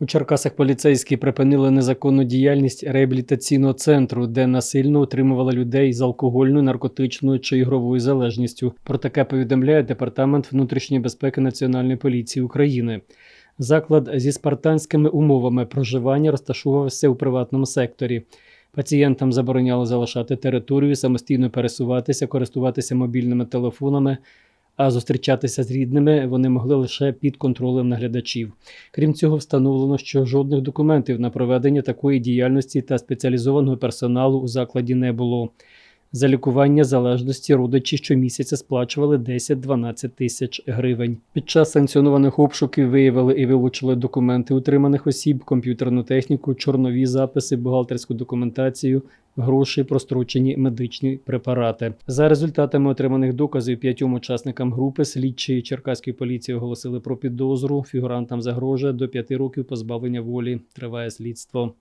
У Черкасах поліцейські припинили незаконну діяльність реабілітаційного центру, де насильно утримували людей з алкогольною, наркотичною чи ігровою залежністю. Про таке повідомляє департамент внутрішньої безпеки Національної поліції України. Заклад зі спартанськими умовами проживання розташовувався у приватному секторі. Пацієнтам забороняло залишати територію, самостійно пересуватися, користуватися мобільними телефонами, а зустрічатися з рідними вони могли лише під контролем наглядачів. Крім цього, встановлено, що жодних документів на проведення такої діяльності та спеціалізованого персоналу у закладі не було. За лікування залежності родичі щомісяця сплачували 10-12 тисяч гривень. Під час санкціонованих обшуків виявили і вилучили документи утриманих осіб, комп'ютерну техніку, чорнові записи, бухгалтерську документацію, гроші, прострочені медичні препарати. За результатами отриманих доказів п'ятьом учасникам групи слідчі Черкаської поліції оголосили про підозру. Фігурантам загрожує до п'яти років позбавлення волі. Триває слідство.